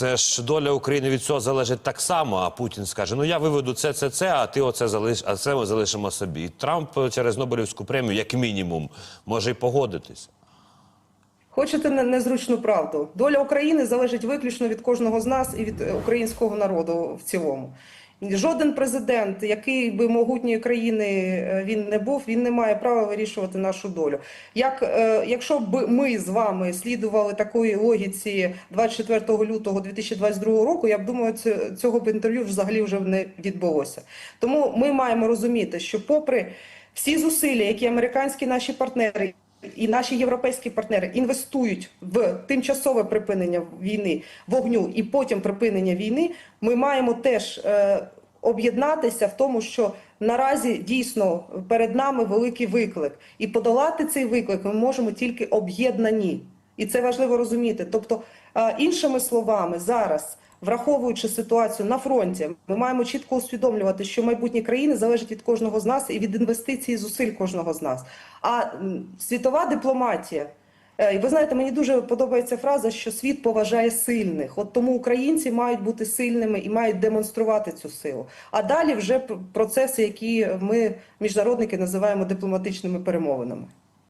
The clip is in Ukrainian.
Це ж доля України від цього залежить так само. А Путін скаже: ну я виведу це, це, це, а ти оце залиш, а це ми залишимо собі. І Трамп через Нобелівську премію, як мінімум, може й погодитись. Хочете не- незручну правду? Доля України залежить виключно від кожного з нас і від е, українського народу в цілому. Жоден президент, який би могутньої країни е, він не був, він не має права вирішувати нашу долю. Як е, якщо б ми з вами слідували такої логіці 24 лютого 2022 року, я б думаю, цього б інтерв'ю взагалі вже не відбулося. Тому ми маємо розуміти, що попри всі зусилля, які американські наші партнери і наші європейські партнери інвестують в тимчасове припинення війни вогню і потім припинення війни, ми маємо теж е, об'єднатися в тому, що наразі дійсно перед нами великий виклик, і подолати цей виклик ми можемо тільки об'єднані. І це важливо розуміти. Тобто, е, іншими словами, зараз. Враховуючи ситуацію на фронті, ми маємо чітко усвідомлювати, що майбутнє країни залежить від кожного з нас і від інвестицій зусиль кожного з нас. А світова дипломатія. е, І ви знаєте, мені дуже подобається фраза, що світ поважає сильних. От тому українці мають бути сильними і мають демонструвати цю силу. А далі вже процеси, які ми, міжнародники, називаємо дипломатичними перемовинами.